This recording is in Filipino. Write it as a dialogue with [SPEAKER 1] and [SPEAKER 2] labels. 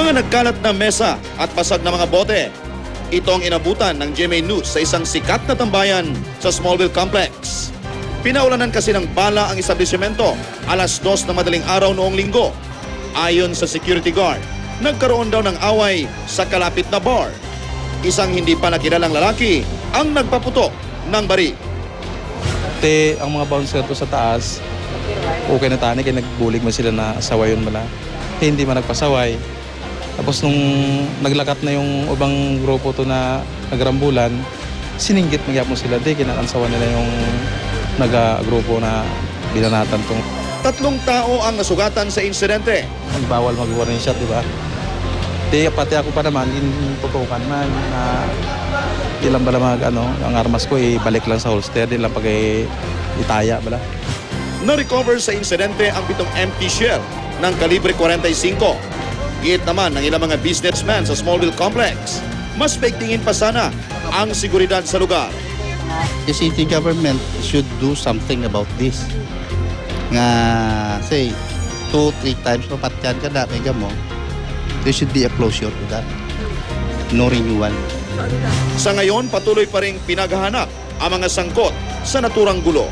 [SPEAKER 1] Mga nagkalat na mesa at pasag na mga bote. Ito ang inabutan ng GMA News sa isang sikat na tambayan sa Smallville Complex. Pinaulanan kasi ng bala ang establishmento alas dos na madaling araw noong linggo. Ayon sa security guard, nagkaroon daw ng away sa kalapit na bar. Isang hindi pa nakilalang lalaki ang nagpaputok ng bari.
[SPEAKER 2] Te, ang mga bouncer to sa taas, okay na tani, kaya nagbulig man sila na sawayon mala. Te, hindi man nagpasaway. Tapos nung naglakat na yung ubang grupo to na nagrambulan, sininggit magyapon sila. Te, kinakansawa nila yung naga-grupo na binanatan tong
[SPEAKER 1] Tatlong tao ang nasugatan sa insidente.
[SPEAKER 2] ang bawal mag-warning shot, di ba? Di, pati ako pa naman, inututukan man na ilang bala mag, ano, ang armas ko, ibalik lang sa holster, di lang pag eh, itaya bala.
[SPEAKER 1] Na-recover sa insidente ang pitong empty shell ng kalibre 45. Giit naman ng ilang mga businessmen sa Smallville Complex. Mas paigtingin pa sana ang seguridad sa lugar.
[SPEAKER 3] the city government should do something about this. Nga, say, two, three times mapatyan ka na, mega mo, there should be a closure to that. No renewal.
[SPEAKER 1] Sa ngayon, patuloy pa rin pinaghahanap ang mga sangkot sa naturang gulo.